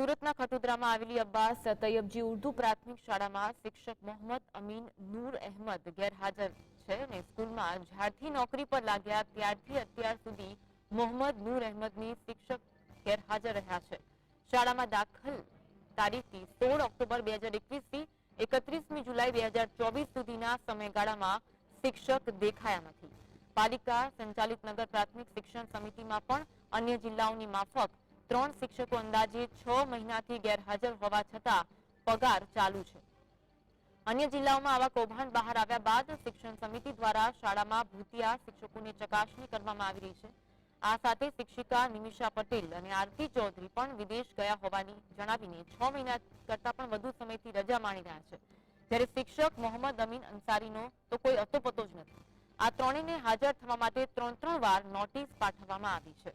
સુરતના ખટોદરામાં આવેલી અબ્બાસ તૈયબજી ઉર્દુ પ્રાથમિક શાળામાં શિક્ષક મોહમ્મદ અમીન નૂર અહેમદ ગેરહાજર છે અને સ્કૂલમાં જ્યારથી નોકરી પર લાગ્યા ત્યારથી અત્યાર સુધી મોહમ્મદ નૂર અહેમદની શિક્ષક ગેરહાજર રહ્યા છે. શાળામાં દાખલ તારીખથી સોળ ઓક્ટોબર બે હજાર એકવીસથી એકત્રીસમી જુલાઈ બે હજાર ચોવીસ સુધીના સમયગાળામાં શિક્ષક દેખાયા નથી. પાલિકા સંચાલિત નગર પ્રાથમિક શિક્ષણ સમિતિમાં પણ અન્ય જિલ્લાઓની માફક ત્રણ શિક્ષકો અંદાજે છ મહિનાથી ગેરહાજર હોવા છતાં પગાર ચાલુ છે. અન્ય જિલ્લાઓમાં આવા કૌભાંડ બહાર આવ્યા બાદ શિક્ષણ સમિતિ દ્વારા શાળામાં ભૂતિયા શિક્ષકોની ચકાસણી કરવામાં આવી રહી છે. આ સાથે શિક્ષિકા નિમિષા પટેલ અને આરતી ચૌધરી પણ વિદેશ ગયા હોવાની જણાવીને છ મહિના કરતા પણ વધુ સમયથી રજા માણી રહ્યા છે. જ્યારે શિક્ષક મોહમ્મદ અમીન અંસારીનો તો કોઈ અતોપતો જ નથી. આ ત્રણેયને હાજર થવા માટે ત્રણ ત્રણ વાર નોટિસ પાઠવવામાં આવી છે.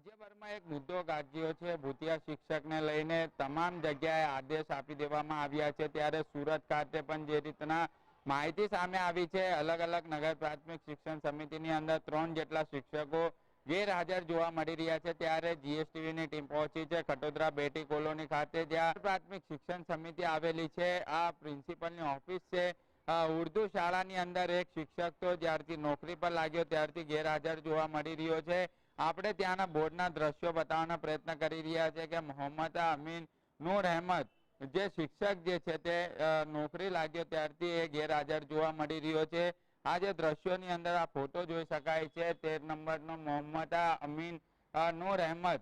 રાજ્યભરમાં એક મુદ્દો ગાજ્યો છે. ભૂતિયા શિક્ષકને લઈને તમામ જગ્યાએ આદેશ આપી દેવામાં આવ્યા છે. ત્યારે સુરત ખાતે પણ જે રીતના માહિતી સામે આવી છે, અલગ અલગ નગર પ્રાથમિક શિક્ષણ સમિતિની અંદર ત્રણ જેટલા શિક્ષકો ગેરહાજર જોવા મળી રહ્યા છે. ત્યારે જીએસટીવીની ટીમ પહોંચી છે. ખટોદરા બેટી કોલોની ખાતે જ્યાં પ્રાથમિક શિક્ષણ સમિતિ આવેલી છે. આ પ્રિન્સિપલની ઓફિસ છે. ઉર્દુ શાળાની અંદર એક શિક્ષક તો જ્યારથી નોકરી પર લાગ્યો ત્યારથી ગેરહાજર જોવા મળી રહ્યો છે. આપણે ત્યાંના બોર્ડના દ્રશ્યો બતાવવાનો પ્રયત્ન કરી રહ્યા છે કે મોહમ્મદ અમીન નૂર અહેમદ જે શિક્ષક જે છે તે નોકરી લાગ્યો ત્યારથી એ ગેરહાજર જોવા મળી રહ્યો છે. આ જે દ્રશ્યોની અંદર આ ફોટો જોઈ શકાય છે. તેર નંબરનો મોહમ્મદ અમીન નૂર અહેમદ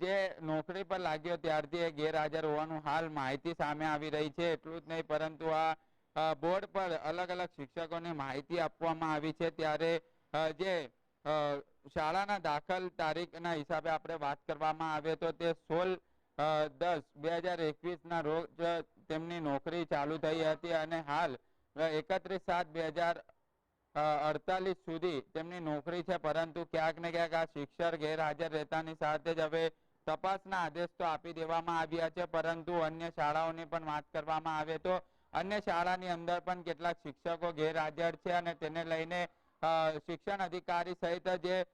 જે નોકરી પર લાગ્યો ત્યારથી એ ગેરહાજર હોવાનું હાલ માહિતી સામે આવી રહી છે. એટલું જ નહીં, પરંતુ આ બોર્ડ પર અલગ અલગ શિક્ષકોને માહિતી આપવામાં આવી છે. ત્યારે જે શાળાના દાખલ તારીખના હિસાબે આપણે વાત કરવામાં આવે તો તે સોળ દસ બે હજાર એકવીસના રોજ તેમની નોકરી ચાલુ થઈ હતી અને હાલ એકત્રીસ સાત બે હજાર અડતાલીસ સુધી તેમની નોકરી છે. પરંતુ ક્યાંક ને ક્યાંક આ શિક્ષક ગેરહાજર રહેતાની સાથે જ હવે તપાસના આદેશ તો આપી દેવામાં આવ્યા છે. પરંતુ અન્ય શાળાઓની પણ વાત કરવામાં આવે તો અન્ય શાળાની અંદર પણ કેટલાક શિક્ષકો ગેરહાજર છે અને તેને લઈને શિક્ષણ અધિકારી સહિત જે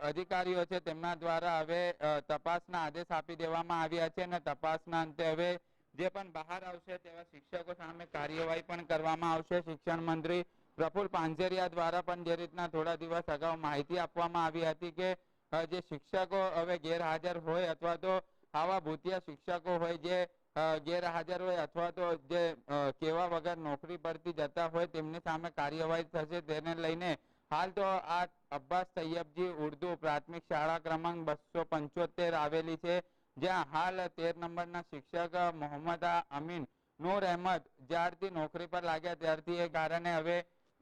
અધિકારીઓ છે તેમના દ્વારા હવે તપાસના આદેશ આપી દેવામાં આવ્યા છે અને તપાસના અંતે હવે જે પણ બહાર આવશે તેવા શિક્ષકો સામે કાર્યવાહી પણ કરવામાં આવશે. શિક્ષણ મંત્રી પ્રફુલ પાંજરિયા દ્વારા પણ જે રીતના થોડા દિવસ અગાઉ માહિતી આપવામાં આવી હતી કે જે શિક્ષકો હવે ગેરહાજર હોય અથવા તો આવા ભૂતિયા શિક્ષકો હોય જે ગેરહાજર હોય અથવા તો જે કેવા વગર નોકરી પરથી જતા હોય તેમની સામે કાર્યવાહી થશે તેને લઈને હાલ તો આ અબ્બાસ સૈયબજી ઉર્દુ પ્રાથમિક શાળા ક્રમાંક બસો પંચોતેર આવેલી છે, જ્યાં હાલ તેર નંબરના શિક્ષક મોહમ્મદ અમીન નૂર અહેમદ જ્યારથી નોકરી પર લાગ્યા ત્યારથી એ કારણે હવે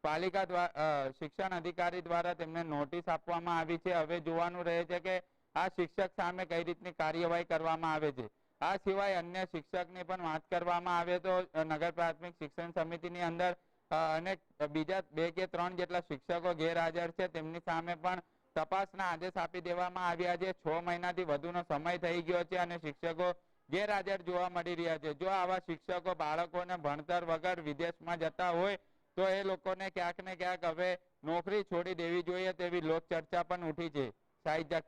પાલિકા દ્વારા શિક્ષણ અધિકારી દ્વારા તેમને નોટિસ આપવામાં આવી છે. હવે જોવાનું રહે છે કે આ શિક્ષક સામે કઈ રીતની કાર્યવાહી કરવામાં આવે છે. આ સિવાય અન્ય શિક્ષકની પણ વાત કરવામાં આવે તો નગર પ્રાથમિક શિક્ષણ સમિતિની અંદર અને બીજા બે કે ત્રણ જેટલા શિક્ષકો ગેરહાજર છે, તેમની સામે પણ તપાસના આદેશ આપી દેવામાં આવ્યા છે. છ મહિનાથી વધુનો સમય થઈ ગયો છે અને શિક્ષકો ગેરહાજર જોવા મળી રહ્યા છે. જો આવા શિક્ષકો બાળકોને ભણતર વગર વિદેશમાં જતા હોય, તો એ લોકોને ક્યાંક ને ક્યાંક હવે નોકરી છોડી દેવી જોઈએ તેવી લોક ચર્ચા પણ ઉઠી છે. સાહિત્ય